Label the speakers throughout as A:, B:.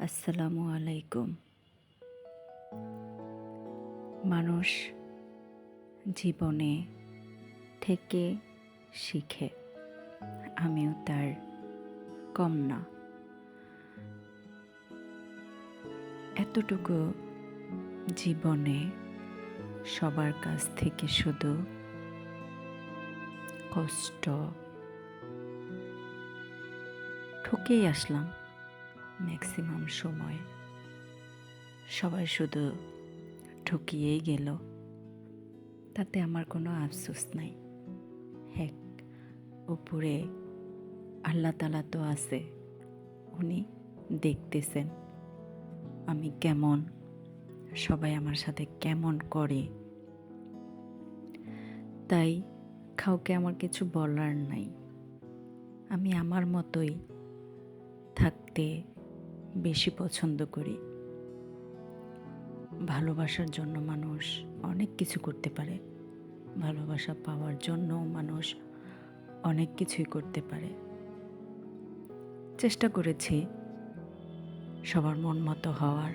A: আসসালামু আলাইকুম। মানুষ জীবনে থেকে শিখে, আমিও তার কম না। এতটুকু জীবনে সবার কাছ থেকে শুধু কষ্ট ঠকেই আসলাম। ম্যাক্সিমাম সময়। সবাই শুধু ঠকিয়েই গেল। তাতে আমার কোনো আফসোস নাই। হেক উপরে আল্লাহ তালা তো আছে। উনি দেখতেছেন আমি কেমন, সবাই আমার সাথে কেমন করে। তাই কাউকে আমার কিছু বলার নাই। আমি আমার মতোই থাকতে বেশি পছন্দ করি। ভালোবাসার জন্য মানুষ অনেক কিছু করতে পারে। ভালোবাসা পাওয়ার জন্য মানুষ অনেক কিছুই করতে পারে। চেষ্টা করেছি সবার মন মতো হওয়ার,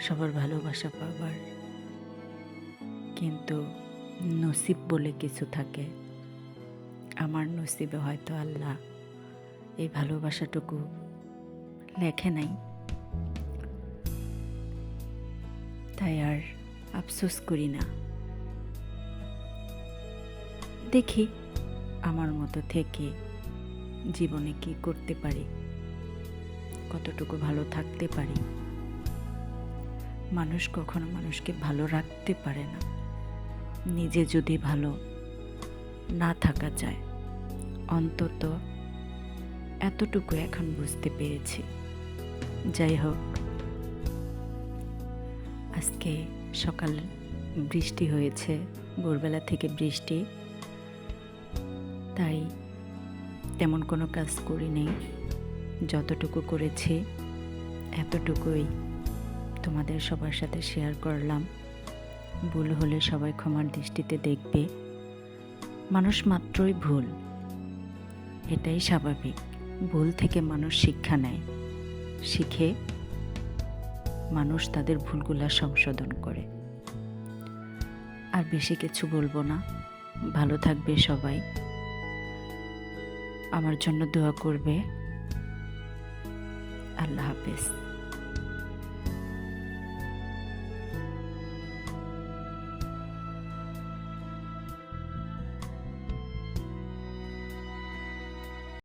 A: সবার ভালোবাসা পাবার কিন্তু নসিব বলে কিছু থাকে। আমার নসিবে হয়তো আল্লাহ এই ভালোবাসাটুকু লেখে নাই। তাই আর আফসোস করি না। দেখি আমার মতো থেকে জীবনে কি করতে পারি, কতটুকু ভালো থাকতে পারি। মানুষ কখনো মানুষকে ভালো রাখতে পারে না। নিজে যদি ভালো না থাকা যায়, অন্তত এতটুকু এখন বুঝতে পেরেছি। যাই হোক। আজকে সকাল বৃষ্টি হয়েছে, ভোরবেলা থেকে বৃষ্টি। তাই তেমন কোনো কাজ করি নেই। যতটুকু করেছি, এতটুকুই তোমাদের সবার সাথে শেয়ার করলাম। ভুল হলে সবাই ক্ষমার দৃষ্টিতে দেখবে। মানুষ মাত্রই ভুল। এটাই স্বাভাবিক। ভুল থেকে মানুষ শিক্ষা নেয়। শিখে মানুষ তাদের ভুলগুলো সংশোধন করে। আর বেশি কিছু বলব না। ভালো থাকবে সবাই। আমার জন্য দোয়া করবে। আল্লাহ হাফেজ।